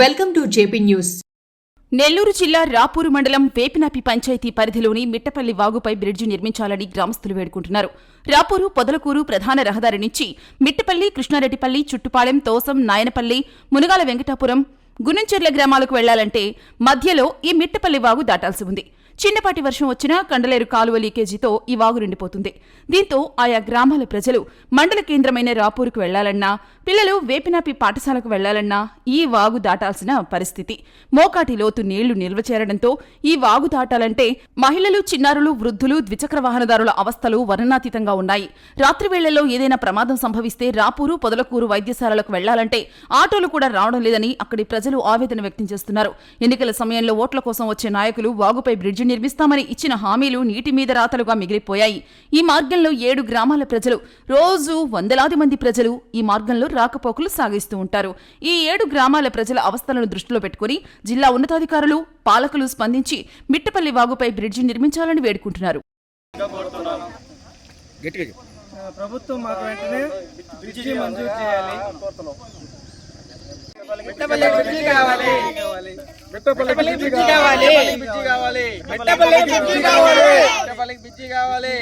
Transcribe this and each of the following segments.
Welcome to JP news. Nellore జిల్లా రాపూరు మండలం వేపినాపి పంచాయతీ పరిధిలోని మిట్టపల్లి వాగుపై బ్రిడ్జి నిర్మించాలని గ్రామస్తులు వేడుకుంటున్నారు. రాపూరు పొదలకూరు ప్రధాన రహదారి నుంచి మిట్టపల్లి కృష్ణారెడ్డిపల్లి చుట్టుపాలెం తోసం నాయనపల్లి మునగాల వెంకటాపురం గుణంచెర్ల గ్రామాలకు వెళ్ళాలంటే మధ్యలో ఈ మిట్టపల్లి వాగు దాటాల్సి ఉంది. చిన్నపాటి వర్షం వచ్చినా కండలేరు కాలువ లీకేజీతో ఈ వాగు నిండిపోతుంది. దీంతో ఆయా గ్రామాల ప్రజలు మండల కేంద్రమైన రాపూరుకు వెళ్ళాలన్నా పిల్లలు వేపినాపి పాఠశాలకు వెళ్ళాలన్నా ఈ వాగు దాటాల్సిన పరిస్థితి. మోకాటి లోతు నీళ్ళు నిల్వ చేరడంతో ఈ వాగు దాటాలంటే మహిళలు చిన్నారులు వృద్ధులు ద్విచక్ర వాహనదారుల అవస్థలు వర్ణనాతీతంగా ఉన్నాయి. రాత్రివేళ్ళలో ఏదైనా ప్రమాదం సంభవిస్తే రాపూరు పొదలకూరు వైద్యశాలలకు వెళ్ళాలంటే ఆటోలు కూడా రావడం లేదని అక్కడి ప్రజలు ఆవేదన వ్యక్తం చేస్తున్నారు. ఎన్నికల సమయంలో ఓట్ల కోసం వచ్చే నాయకులు వాగుపై బ్రిడ్జి నిర్మిస్తామని ఇచ్చిన హామీలు నీటి మీద రాతలుగా మిగిలిపోయాయి. ఈ మార్గంలో ఏడు గ్రామాల ప్రజలు రోజు వందలాది మంది ప్రజలు ఈ మార్గంలో రాకపోకలు సాగిస్తూ ఉంటారు. ఈ ఏడు గ్రామాల ప్రజల అవస్థలను దృష్టిలో పెట్టుకుని జిల్లా ఉన్నతాధికారులు పాలకులు స్పందించి మిట్టపల్లి వాగుపై బ్రిడ్జి నిర్మించాలని వేడుకుంటున్నారు. ప్రభుత్వం మాకు వెంటనే బ్రిడ్జి మంజూరు చేయాలి. మిట్టపల్లి బ్రిడ్జి కావాలి. కావాలి. కావాలి. కావాలి. కావాలి. కావాలి. కావాలి.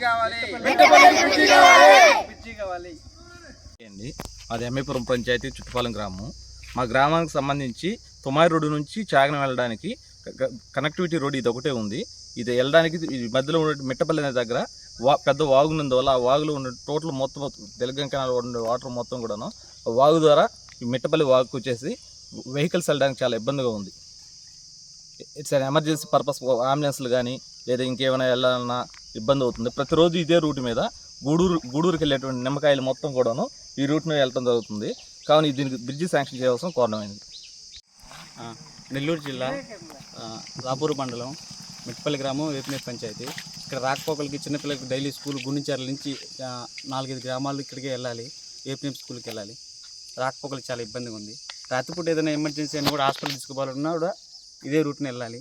కావాలి. కావాలి. అండి అది ఎంఏపురం పంచాయతీ చుట్టుపాలెం గ్రామం. మా గ్రామానికి సంబంధించి తుమాయి రోడ్డు నుంచి చాగన వెళ్ళడానికి కనెక్టివిటీ రోడ్ ఇది ఒకటే ఉంది. ఇది వెళ్ళడానికి ఈ మధ్యలో ఉన్న మిట్టపల్లి అనే దగ్గర వా పెద్ద వాగు ఉన్నందువల్ల ఆ వాగులో ఉన్న టోటల్ మొత్తం తెలంగాణ కెనాల్ ఉండే వాటర్ మొత్తం కూడాను ఆ వాగు ద్వారా మిట్టపల్లి వాక్ వచ్చేసి వెహికల్స్ వెళ్ళడానికి చాలా ఇబ్బందిగా ఉంది. ఇట్స్ అన్ ఎమర్జెన్సీ పర్పస్ అంబులెన్స్లు కానీ లేదా ఇంకేమైనా వెళ్ళాలన్నా ఇబ్బంది అవుతుంది. ప్రతిరోజు ఇదే రూట్ మీద గూడూరు గూడూరుకి వెళ్ళేటువంటి నిమ్మకాయలు మొత్తం కూడాను ఈ రూట్ మీద వెళ్ళడం జరుగుతుంది. కావున దీనికి బ్రిడ్జి శాంక్షన్ చేయవలసిన కారణమైంది నెల్లూరు జిల్లా రాపూరు మండలం మిట్పల్లి గ్రామం వేపినేట్ పంచాయతీ. ఇక్కడ రాకపోకలకి చిన్నపిల్లలకి డైలీ స్కూల్ గుండించర్ల నుంచి నాలుగైదు గ్రామాలు ఇక్కడికే వెళ్ళాలి. ఏపీఎం స్కూల్కి వెళ్ళాలి. రాకపోకలకి చాలా ఇబ్బందిగా ఉంది. రాత్రిపూట ఏదైనా ఎమర్జెన్సీ అని కూడా హాస్పిటల్ తీసుకోవాలన్నా కూడా ఇదే రూట్ని వెళ్ళాలి.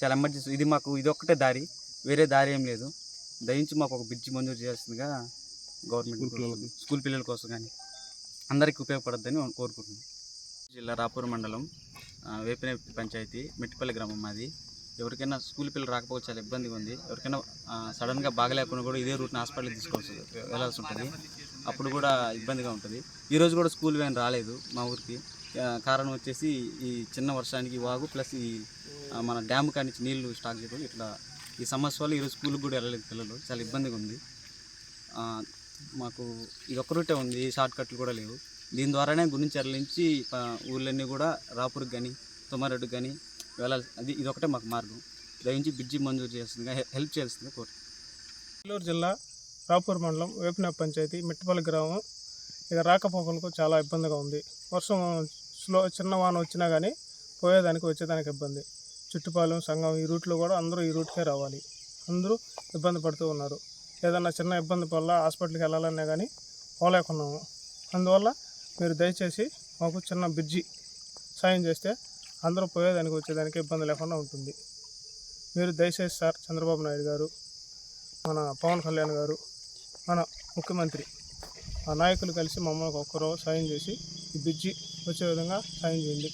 చాలా ఎమర్జెన్సీ ఇది మాకు ఇది ఒక్కటే దారి వేరే దారి ఏం లేదు. దయించి మాకు ఒక బ్రిడ్జి మంజూరు చేయాల్సిందిగా గవర్నమెంట్ స్కూల్ పిల్లల కోసం. కానీ అందరికీ ఉపయోగపడద్దని కోరుకుంటున్నాను జిల్లా రాపూర్ మండలం వేపినే పంచాయతీ మెట్టిపల్లి గ్రామం మాది. ఎవరికైనా స్కూల్ పిల్లలు రాకపోతే చాలా ఇబ్బందిగా ఉంది. ఎవరికైనా సడన్గా బాగలేకుండా కూడా ఇదే రూట్ని హాస్పిటల్కి తీసుకోవాల్సి వెళ్ళాల్సి ఉంటుంది. అప్పుడు కూడా ఇబ్బందిగా ఉంటుంది. ఈరోజు కూడా స్కూల్ వ్యాన్ రాలేదు మా ఊరికి. కారణం వచ్చేసి ఈ చిన్న వర్షానికి వాగు ప్లస్ ఈ మన డ్యామ్ కానించి నీళ్ళు స్టాక్ చేయడం ఇట్లా ఈ సమస్య వల్ల ఈరోజు స్కూల్కి కూడా వెళ్ళలేదు పిల్లలు. చాలా ఇబ్బందిగా ఉంది. మాకు ఇది ఒక్క రూటే ఉంది. షార్ట్ కట్లు కూడా లేవు. దీని ద్వారానే గురించి నుంచి ఊళ్ళన్నీ ఊర్లన్నీ కూడా రాపూర్కి కానీ తుమ్మారెడ్డికి కానీ వెళ్ళాలి. అది ఇది ఒకటే మాకు మార్గం. దయించి బ్రిడ్జి మంజూరు చేస్తుంది హెల్ప్ చేస్తుంది కోరు నెల్లూరు జిల్లా రాపూర్ మండలం వేపిన పంచాయతీ మిట్టపల్లి గ్రామం. ఇక రాకపోకలకు చాలా ఇబ్బందిగా ఉంది. వర్షం స్లో చిన్న వాన వచ్చినా కానీ పోయేదానికి వచ్చేదానికి ఇబ్బంది. చుట్టుపాలెం సంఘం ఈ రూట్లో కూడా అందరూ ఈ రూట్కే రావాలి. అందరూ ఇబ్బంది పడుతూ ఉన్నారు. ఏదన్నా చిన్న ఇబ్బంది వల్ల హాస్పిటల్కి వెళ్ళాలన్నా కానీ పోలేకున్నాము. అందువల్ల మీరు దయచేసి మాకు చిన్న బ్రిడ్జి సాయం చేస్తే అందరూ పోయేదానికి వచ్చేదానికి ఇబ్బంది లేకుండా ఉంటుంది. మీరు దయచేసి సార్ చంద్రబాబు నాయుడు గారు మన పవన్ కళ్యాణ్ గారు మన ముఖ్యమంత్రి. ఆ నాయకులు కలిసి మమ్మల్ని ఒక్కరో సాయం చేసి ఈ బ్రిడ్జి వచ్చే విధంగా సాయం చేయండి.